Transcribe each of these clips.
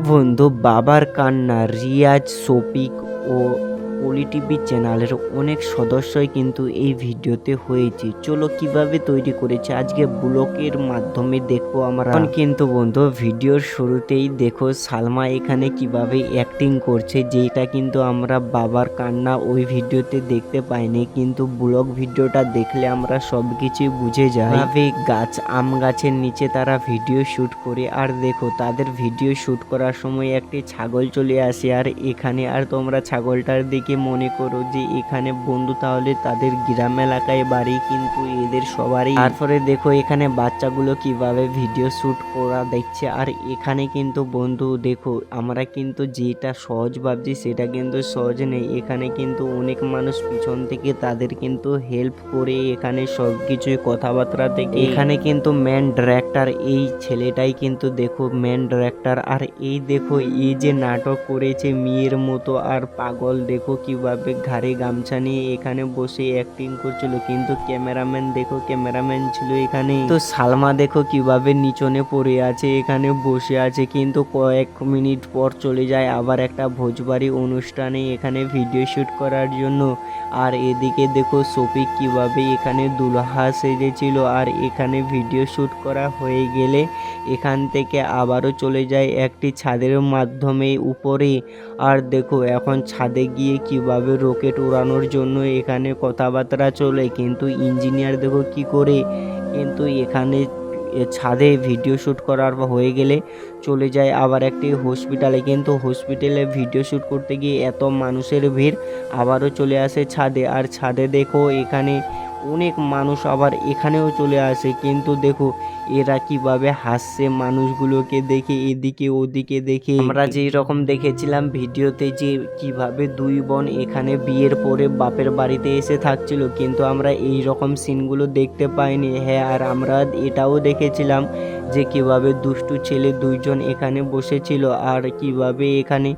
বন্ধু বাবার কান্না রিয়াজ শফিক ও পলি টিভি চ্যানেলের অনেক সদস্যই কিন্তু এই ভিডিওতে হয়েছে। চলো কীভাবে তৈরি করেছে? আজকে ব্লকের মাধ্যমে দেখব আমরা। কিন্তু বন্ধু, ভিডিওর শুরুতেই দেখো সালমা এখানে কীভাবে অ্যাক্টিং করছে, যেটা কিন্তু আমরা বাবার কান্না ওই ভিডিওতে দেখতে পাইনি, কিন্তু ব্লগ ভিডিওটা দেখলে আমরা সব কিছুই বুঝে যাই। গাছ, আম গাছের নিচে তারা ভিডিও শ্যুট করে, আর দেখো তাদের ভিডিও শ্যুট করার সময় একটি ছাগল চলে আসে, আর এখানে আর তোমরা ছাগলটার দিকে মনে করো যে এখানে বন্ধু তাহলে তাদের গ্রাম এলাকায় বাড়ি, কিন্তু এদের সবারই তারপরে দেখো এখানে বাচ্চাগুলো কীভাবে ভিডিও শ্যুট করা দেখছে। আর এখানে কিন্তু বন্ধু দেখো, আমরা কিন্তু যেটা সহজ ভাবছি সেটা কিন্তু সহজ নেই। এখানে কিন্তু অনেক মানুষ পিছন থেকে তাদের কিন্তু হেল্প করে এখানে সব কিছুই কথাবার্তা থেকে। এখানে কিন্তু মেন ডিরেক্টর এই ছেলেটাই কিন্তু দেখো মেন ডিরেক্টর আর এই দেখো, এই যে নাটক করেছে মেয়ের মতো আর পাগল দেখো কীভাবে ঘাড়ে গামছা নিয়ে এখানে বসে অ্যাক্টিং করছিল? কিন্তু ক্যামেরাম্যান দেখো ক্যামেরাম্যান ছিল এখানে। তো সালমা দেখো কীভাবে নিচনে পড়ে আছে, এখানে বসে আছে, কিন্তু কয়েক মিনিট পর চলে যায় আবার একটা ভোজবাড়ি অনুষ্ঠানে এখানে ভিডিও শুট করার জন্য। আর এদিকে দেখো শফিক কীভাবে এখানে দুলহা সেজেছিল, আর এখানে ভিডিও শ্যুট করা হয়ে গেলে এখান থেকে আবারও চলে যায় একটি ছাদের মাধ্যমে উপরে। আর দেখো এখন ছাদে গিয়ে কীভাবে রকেট উড়ানোর জন্য এখানে কথাবার্তা চলে, কিন্তু ইঞ্জিনিয়ার দেখো কি করে? কিন্তু এখানে ছাদে ভিডিও শ্যুট করার হয়ে গেলে চলে যায় আবার একটি হসপিটালে কিন্তু হসপিটালে ভিডিও শ্যুট করতে গিয়ে এত মানুষের ভিড় আবারও চলে আসে ছাদে। আর ছাদে দেখো এখানে অনেক মানুষ আবার এখানেও চলে আসে। কিন্তু দেখো এরা কীভাবে হাসছে মানুষগুলোকে দেখে, এদিকে ওদিকে দেখে। আমরা যেই রকম দেখেছিলাম ভিডিওতে যে কীভাবে দুই বোন এখানে বিয়ের পরে বাপের বাড়িতে এসে থাকছিল, কিন্তু আমরা এই রকম সিনগুলো দেখতে পাইনি। হ্যাঁ আর আমরা এটাও দেখেছিলাম যে কীভাবে দুষ্টু ছেলে দুইজন এখানে বসেছিল আর কীভাবে এখানে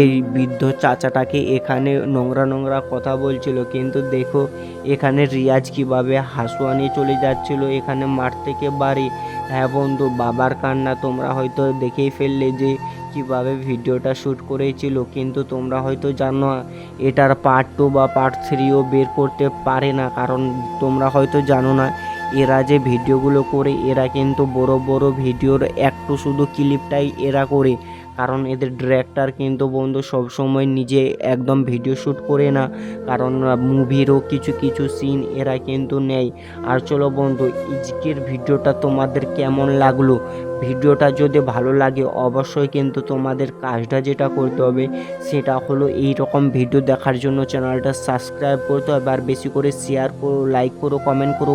এই বৃদ্ধ চাচাটাকে এখানে নোংরা নোংরা কথা বলছিল। কিন্তু দেখো, এখানে রিয়াজ কীভাবে হাসুয়া নিয়ে চলে যাচ্ছিল, এখানে মাঠ থেকে বাড়ি। হ্যাঁ বন্ধু, বাবার কান্না তোমরা হয়তো দেখেই ফেললে যে কীভাবে ভিডিওটা শ্যুট করেছিল, কিন্তু তোমরা হয়তো জানো, এটার পার্ট টু বা পার্ট থ্রিও বের করতে পারে না, কারণ তোমরা হয়তো জানো না এরা যে ভিডিওগুলো করে, এরা কিন্তু বড় বড় ভিডিওর একটু শুধু ক্লিপটাই এরা করে। কারণ এদের ডিরেক্টর কিন্তু বন্ধু সবসময় নিজে একদম ভিডিও শ্যুট করে না। কারণ মুভিরও কিছু কিছু সিন এরা কিন্তু নেয়। আর চলো বন্ধু, আজকের ভিডিওটা তোমাদের কেমন লাগল? ভিডিওটা যদি ভালো লাগে, অবশ্যই কিন্তু তোমাদের কাজটা যেটা করতে হবে, সেটা হলো এই রকম ভিডিও দেখার জন্য চ্যানেলটা সাবস্ক্রাইব করতে হবে। আর বেশি করে শেয়ার করো লাইক করো কমেন্ট করো।